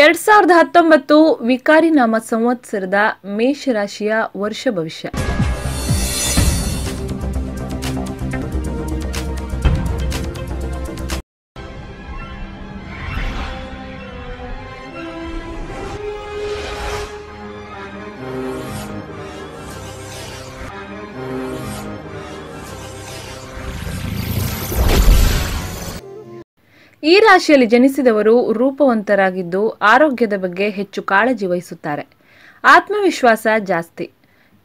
ಎರಡ್ ಸಾವಿರದ ಹತ್ತೊಂಬತ್ತು ವಿಕಾರಿ ನಾಮ ಸಂವತ್ಸರದ ಮೇಷರಾಶಿಯ ವರ್ಷ ಭವಿಷ್ಯ. ಈ ರಾಶಿಯಲ್ಲಿ ಜನಿಸಿದವರು ರೂಪವಂತರಾಗಿದ್ದು ಆರೋಗ್ಯದ ಬಗ್ಗೆ ಹೆಚ್ಚು ಕಾಳಜಿ ವಹಿಸುತ್ತಾರೆ. ಆತ್ಮವಿಶ್ವಾಸ ಜಾಸ್ತಿ.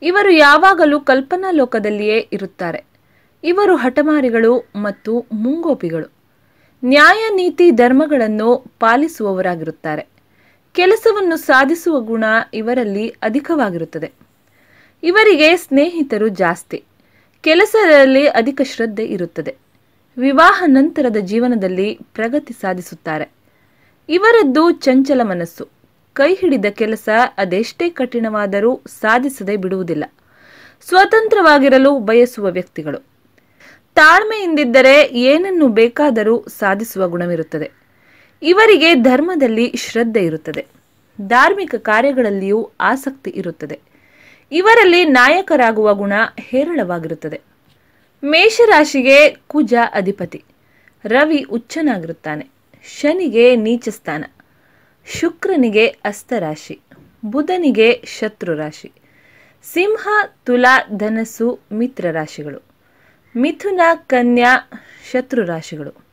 ಇವರು ಯಾವಾಗಲೂ ಕಲ್ಪನಾ ಲೋಕದಲ್ಲಿಯೇ ಇರುತ್ತಾರೆ. ಇವರು ಹಠಮಾರಿಗಳು ಮತ್ತು ಮುಂಗೋಪಿಗಳು. ನ್ಯಾಯ, ನೀತಿ, ಧರ್ಮಗಳನ್ನು ಪಾಲಿಸುವವರಾಗಿರುತ್ತಾರೆ. ಕೆಲಸವನ್ನು ಸಾಧಿಸುವ ಗುಣ ಇವರಲ್ಲಿ ಅಧಿಕವಾಗಿರುತ್ತದೆ. ಇವರಿಗೆ ಸ್ನೇಹಿತರು ಜಾಸ್ತಿ. ಕೆಲಸದಲ್ಲಿ ಅಧಿಕ ಶ್ರದ್ಧೆ ಇರುತ್ತದೆ. ವಿವಾಹ ನಂತರದ ಜೀವನದಲ್ಲಿ ಪ್ರಗತಿ ಸಾಧಿಸುತ್ತಾರೆ. ಇವರದ್ದು ಚಂಚಲ ಮನಸ್ಸು. ಕೈ ಹಿಡಿದ ಕೆಲಸ ಅದೆಷ್ಟೇ ಕಠಿಣವಾದರೂ ಸಾಧಿಸದೆ ಬಿಡುವುದಿಲ್ಲ. ಸ್ವತಂತ್ರವಾಗಿರಲು ಬಯಸುವ ವ್ಯಕ್ತಿಗಳು. ತಾಳ್ಮೆಯಿಂದಿದ್ದರೆ ಏನನ್ನು ಬೇಕಾದರೂ ಸಾಧಿಸುವ ಗುಣವಿರುತ್ತದೆ. ಇವರಿಗೆ ಧರ್ಮದಲ್ಲಿ ಶ್ರದ್ಧೆ ಇರುತ್ತದೆ. ಧಾರ್ಮಿಕ ಕಾರ್ಯಗಳಲ್ಲಿಯೂ ಆಸಕ್ತಿ ಇರುತ್ತದೆ. ಇವರಲ್ಲಿ ನಾಯಕರಾಗುವ ಗುಣ ಹೇರಳವಾಗಿರುತ್ತದೆ. ಮೇಷರಾಶಿಗೆ ಕುಜ ಅಧಿಪತಿ. ರವಿ ಉಚ್ಚನಾಗಿರುತ್ತಾನೆ. ಶನಿಗೆ ನೀಚ ಸ್ಥಾನ. ಶುಕ್ರನಿಗೆ ಅಸ್ತರಾಶಿ. ಬುಧನಿಗೆ ಶತ್ರು ರಾಶಿ. ಸಿಂಹ, ತುಲಾ, ಧನಸ್ಸು, ಮಿತ್ರ ರಾಶಿಗಳು. ಮಿಥುನ, ಕನ್ಯಾ, ಶತ್ರು ರಾಶಿಗಳು.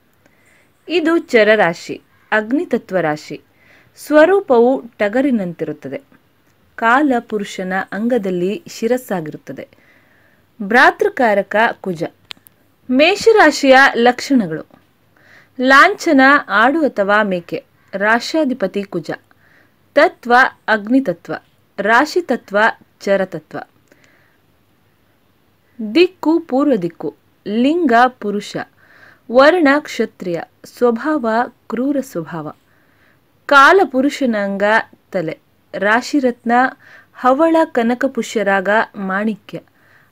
ಇದು ಚರರಾಶಿ ಅಗ್ನಿತತ್ವ ರಾಶಿ. ಸ್ವರೂಪವು ಟಗರಿನಂತಿರುತ್ತದೆ. ಕಾಲ ಪುರುಷನ ಅಂಗದಲ್ಲಿ ಶಿರಸ್ಸಾಗಿರುತ್ತದೆ. ಭ್ರಾತೃಕಾರಕ ಕುಜ. ಮೇಷರಾಶಿಯ ಲಕ್ಷಣಗಳು. ಲಾಂಛನ, ಆಡು ಅಥವಾ ಮೇಕೆ. ರಾಶ್ಯಾಧಿಪತಿ ಕುಜ. ತತ್ವ, ಅಗ್ನಿತತ್ವ. ರಾಶಿತತ್ವ ಚರತತ್ವ. ದಿಕ್ಕು, ಪೂರ್ವ ದಿಕ್ಕು. ಲಿಂಗ, ಪುರುಷ. ವರ್ಣ, ಕ್ಷತ್ರಿಯ. ಸ್ವಭಾವ, ಕ್ರೂರ ಸ್ವಭಾವ. ಕಾಲ, ಪುರುಷನಾಂಗ, ತಲೆ. ರಾಶಿರತ್ನ ಹವಳ ಕನಕ ಪುಷ್ಯರಾಗ ಮಾಣಿಕ್ಯ.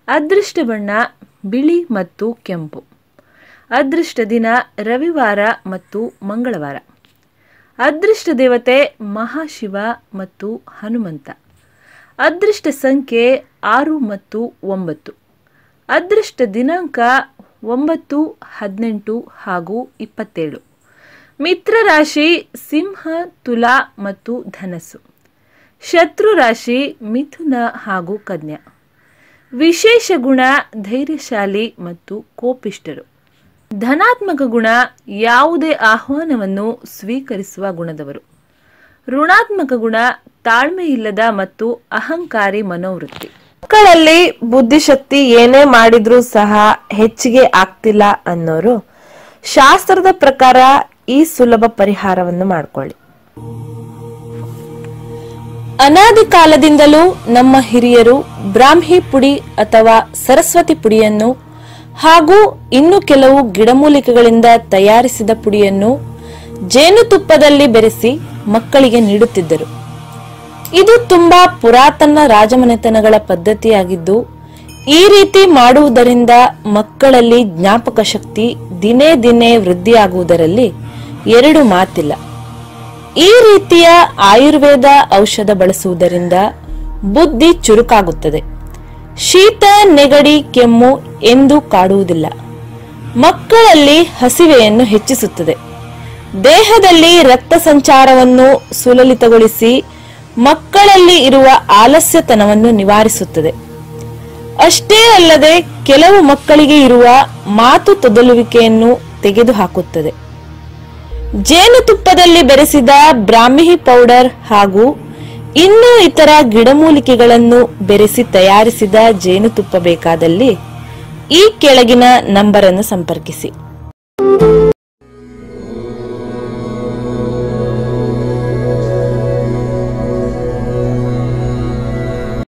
ಅದೃಷ್ಟ ಬಣ್ಣ, ಬಿಳಿ ಮತ್ತು ಕೆಂಪು. ಅದೃಷ್ಟ ದಿನ, ರವಿವಾರ ಮತ್ತು ಮಂಗಳವಾರ. ಅದೃಷ್ಟ ದೇವತೆ, ಮಹಾಶಿವ ಮತ್ತು ಹನುಮಂತ. ಅದೃಷ್ಟ ಸಂಖ್ಯೆ, ಆರು ಮತ್ತು ಒಂಬತ್ತು. ಅದೃಷ್ಟ ದಿನಾಂಕ, ಒಂಬತ್ತು, ಹದಿನೆಂಟು ಹಾಗೂ ಇಪ್ಪತ್ತೇಳು. ಮಿತ್ರ ರಾಶಿ, ಸಿಂಹ, ತುಲಾ ಮತ್ತು ಧನಸ್ಸು. ಶತ್ರು ರಾಶಿ, ಮಿಥುನ ಹಾಗೂ ಕನ್ಯಾ. ವಿಶೇಷ ಗುಣ, ಧೈರ್ಯಶಾಲಿ ಮತ್ತು ಕೋಪಿಷ್ಟರು ಧನಾತ್ಮಕ ಗುಣ ಯಾವುದೇ ಆಹ್ವಾನವನ್ನು ಸ್ವೀಕರಿಸುವ ಗುಣದವರು. ಋಣಾತ್ಮಕ ಗುಣ ತಾಳ್ಮೆ ಇಲ್ಲದ ಮತ್ತು ಅಹಂಕಾರಿ ಮನೋವೃತ್ತಿ. ಮಕ್ಕಳಲ್ಲಿ ಬುದ್ಧಿಶಕ್ತಿ ಏನೇ ಮಾಡಿದ್ರೂ ಸಹ ಹೆಚ್ಚಿಗೆ ಆಗ್ತಿಲ್ಲ ಅನ್ನೋರು ಶಾಸ್ತ್ರದ ಪ್ರಕಾರ ಈ ಸುಲಭ ಪರಿಹಾರವನ್ನು ಮಾಡ್ಕೊಳ್ಳಿ. ಅನಾದಿ ಕಾಲದಿಂದಲೂ ನಮ್ಮ ಹಿರಿಯರು ಬ್ರಾಹ್ಮಿ ಪುಡಿ ಅಥವಾ ಸರಸ್ವತಿ ಪುಡಿಯನ್ನು ಹಾಗೂ ಇನ್ನು ಕೆಲವು ಗಿಡಮೂಲಿಕೆಗಳಿಂದ ತಯಾರಿಸಿದ ಪುಡಿಯನ್ನು ಜೇನುತುಪ್ಪದಲ್ಲಿ ಬೆರೆಸಿ ಮಕ್ಕಳಿಗೆ ನೀಡುತ್ತಿದ್ದರು. ಇದು ತುಂಬಾ ಪುರಾತನ ರಾಜಮನೆತನಗಳ ಪದ್ಧತಿಯಾಗಿದ್ದು, ಈ ರೀತಿ ಮಾಡುವುದರಿಂದ ಮಕ್ಕಳಲ್ಲಿ ಜ್ಞಾಪಕ ಶಕ್ತಿ ದಿನೇ ದಿನೇ ವೃದ್ಧಿಯಾಗುವುದರಲ್ಲಿ ಎರಡು ಮಾತಿಲ್ಲ. ಈ ರೀತಿಯ ಆಯುರ್ವೇದ ಔಷಧ ಬಳಸುವುದರಿಂದ ಬುದ್ಧಿ ಚುರುಕಾಗುತ್ತದೆ. ಶೀತ, ನೆಗಡಿ, ಕೆಮ್ಮು ಎಂದು ಕಾಡುವುದಿಲ್ಲ. ಮಕ್ಕಳಲ್ಲಿ ಹಸಿವೆಯನ್ನು ಹೆಚ್ಚಿಸುತ್ತದೆ. ದೇಹದಲ್ಲಿ ರಕ್ತ ಸಂಚಾರವನ್ನು ಸುಲಲಿತಗೊಳಿಸಿ ಮಕ್ಕಳಲ್ಲಿ ಇರುವ ಆಲಸ್ಯತನವನ್ನು ನಿವಾರಿಸುತ್ತದೆ. ಅಷ್ಟೇ ಅಲ್ಲದೆ ಕೆಲವು ಮಕ್ಕಳಿಗೆ ಇರುವ ಮಾತು ತೊದಲುವಿಕೆಯನ್ನು ತೆಗೆದುಹಾಕುತ್ತದೆ. ಜೇನುತುಪ್ಪದಲ್ಲಿ ಬೆರೆಸಿದ ಬ್ರಾಹ್ಮಿ ಪೌಡರ್ ಹಾಗೂ ಇನ್ನೂ ಇತರ ಗಿಡಮೂಲಿಕೆಗಳನ್ನು ಬೆರೆಸಿ ತಯಾರಿಸಿದ ಜೇನುತುಪ್ಪ ಬೇಕಾದಲ್ಲಿ ಈ ಕೆಳಗಿನ ನಂಬರನ್ನು ಸಂಪರ್ಕಿಸಿ.